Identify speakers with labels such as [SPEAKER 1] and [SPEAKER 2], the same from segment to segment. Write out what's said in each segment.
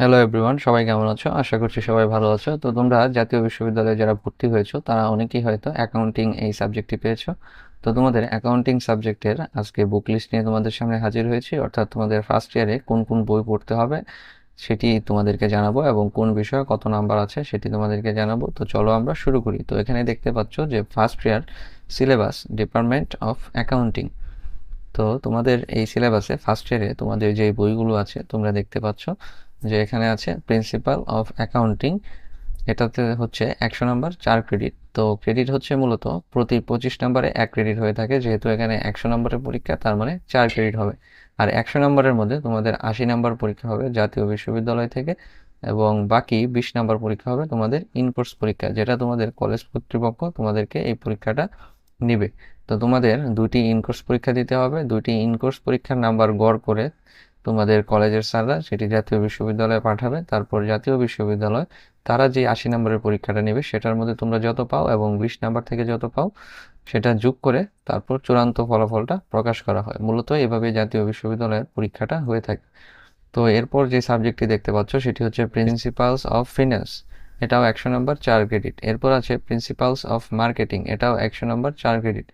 [SPEAKER 1] Hello everyone সবাই কেমন আছো? আশা করছি সবাই ভালো আছো। তো তোমরা জাতীয় বিশ্ববিদ্যালয়ে যারা ভর্তি হয়েছো, তারা অনেকেই হয়তো অ্যাকাউন্টিং এই সাবজেক্টটি পেয়েছ। তো তোমাদের অ্যাকাউন্টিং সাবজেক্টের আজকে বুক লিস্ট নিয়ে তোমাদের সামনে হাজির হয়েছি। অর্থাৎ তোমাদের ফার্স্ট ইয়ারে কোন কোন বই পড়তে হবে সেটি তোমাদেরকে জানাব এবং কোন বিষয়ে কত নাম্বার আছে সেটি তোমাদেরকে জানাব। তো চলো আমরা শুরু করি। তো এখানে দেখতে পাচ্ছ যে first year syllabus department of accounting তো তোমাদের এই সিলেবাসে ফার্স্ট ইয়ারে তোমাদের যে বইগুলো আছে, তোমরা দেখতে পাচ্ছ। যে এখানে আছে প্রিন্সিপাল অফ অ্যাকাউন্টিং এটাতে হচ্ছে একশো নাম্বার চার ক্রেডিট তো ক্রেডিট হচ্ছে মূলত প্রতি পঁচিশ নাম্বারে এক ক্রেডিট হয়ে থাকে, যেহেতু এখানে একশো নম্বরের পরীক্ষা, তার মানে চার ক্রেডিট হবে। আর একশো নম্বরের মধ্যে তোমাদের আশি নাম্বার পরীক্ষা হবে জাতীয় বিশ্ববিদ্যালয় থেকে, এবং বাকি বিশ নাম্বার পরীক্ষা হবে তোমাদের ইনকোর্স পরীক্ষা, যেটা তোমাদের কলেজ কর্তৃপক্ষ তোমাদেরকে এই পরীক্ষাটা নিবে। তো তোমাদের দুটি ইনকোর্স পরীক্ষা দিতে হবে, দুটি ইনকোর্স পরীক্ষার নাম্বার গড় করে তোমাদের কলেজের স্যাররা সেটি জাতীয় বিশ্ববিদ্যালয়ে পাঠাবে। তারপর জাতীয় বিশ্ববিদ্যালয়, তারা যে আশি নম্বরের পরীক্ষাটা নেবে সেটার মধ্যে তোমরা যত পাও এবং বিশ নাম্বার থেকে যত পাও সেটা যোগ করে তারপর চূড়ান্ত ফলাফলটা প্রকাশ করা হয়। মূলত এভাবে জাতীয় বিশ্ববিদ্যালয়ের পরীক্ষাটা হয়ে থাকে। তো এরপর যে সাবজেক্টটি দেখতে পাচ্ছ সেটি হচ্ছে প্রিন্সিপালস অফ ফিনান্স এটাও একশো নম্বর চার ক্রেডিট এরপর আছে প্রিন্সিপালস অফ মার্কেটিং এটাও একশো নম্বর চার ক্রেডিট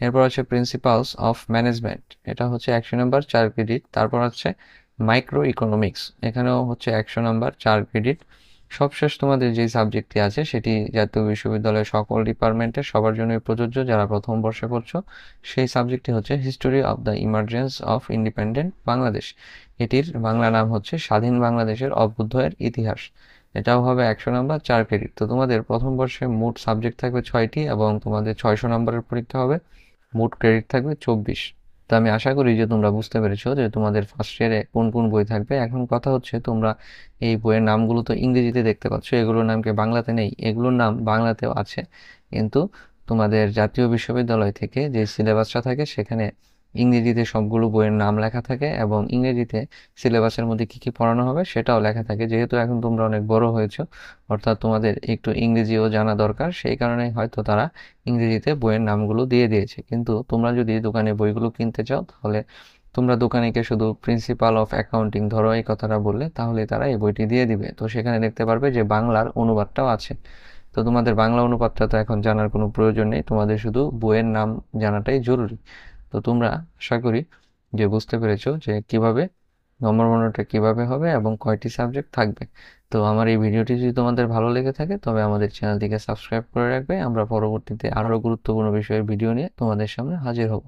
[SPEAKER 1] এরপর আছে প্রিন্সিপালস অফ ম্যানেজমেন্ট এটা হচ্ছে একশো নম্বর চার ক্রেডিট তারপর হচ্ছে মাইক্রো ইকোনমিক্স এখানেও হচ্ছে একশো নম্বর চার ক্রেডিট সবশেষ তোমাদের যে সাবজেক্টটি আছে, সেটি জাতীয় বিশ্ববিদ্যালয়ের সকল ডিপার্টমেন্টে সবার জন্যই প্রযোজ্য, যারা প্রথম বর্ষে পড়ছো, সেই সাবজেক্টটি হচ্ছে history of the emergence of independent Bangladesh এটির বাংলা নাম হচ্ছে স্বাধীন বাংলাদেশের অভ্যুদয়ের ইতিহাস, এটাও হবে একশো নম্বর চার ক্রেডিট তো তোমাদের প্রথম বর্ষে মোট সাবজেক্ট থাকবে ছয়টি এবং তোমাদের ছয়শো নম্বরের পরীক্ষা হবে। মোট ক্রেডিট থাকবে চব্বিশ। তো আমি আশা করি যে তোমরা বুঝতে পেরেছ যে তোমাদের ফার্স্ট ইয়ারে কোন কোন বই থাকবে। এখন কথা হচ্ছে তোমরা এই বইয়ের নামগুলো তো ইংরেজিতে দেখতে পাচ্ছ, এগুলোর নামকে বাংলাতে নেই? এগুলোর নাম বাংলাতেও আছে। কিন্তু তোমাদের জাতীয় বিশ্ববিদ্যালয় থেকে যে সিলেবাসটা থাকে সেখানে ইংরেজিতে সবগুলো বইয়ের নাম লেখা থাকে এবং ইংরেজিতে সিলেবাসের মধ্যে কী কী পড়ানো হবে সেটাও লেখা থাকে। যেহেতু এখন তোমরা অনেক বড় হয়েছো, অর্থাৎ তোমাদের একটু ইংরেজিও জানা দরকার, সেই কারণে হয়তো তারা ইংরেজিতে বইয়ের নামগুলো দিয়ে দিয়েছে। কিন্তু তোমরা যদি দোকানে বইগুলো কিনতে চাও, তাহলে তোমরা দোকানে গিয়ে শুধু প্রিন্সিপাল অফ অ্যাকাউন্টিং ধরো এই কথাটা বললে, তাহলে তারা এই বইটি দিয়ে দিবে। তো সেখানে দেখতে পারবে যে বাংলার অনুবাদটাও আছে। তো তোমাদের বাংলা অনুপাতটা তো এখন জানার কোনো প্রয়োজন নেই, তোমাদের শুধু বইয়ের নাম জানাটাই জরুরি। তো তোমরা আশা করি যে বুঝতে পেরেছ যে কীভাবে নম্বর মনোটা কীভাবে হবে এবং কয়টি সাবজেক্ট থাকবে। তো আমার এই ভিডিওটি যদি তোমাদের ভালো লেগে থাকে, তবে আমাদের চ্যানেলটিকে সাবস্ক্রাইব করে রাখবে। আমরা পরবর্তীতে আরও গুরুত্বপূর্ণ বিষয়ের ভিডিও নিয়ে তোমাদের সামনে হাজির হব।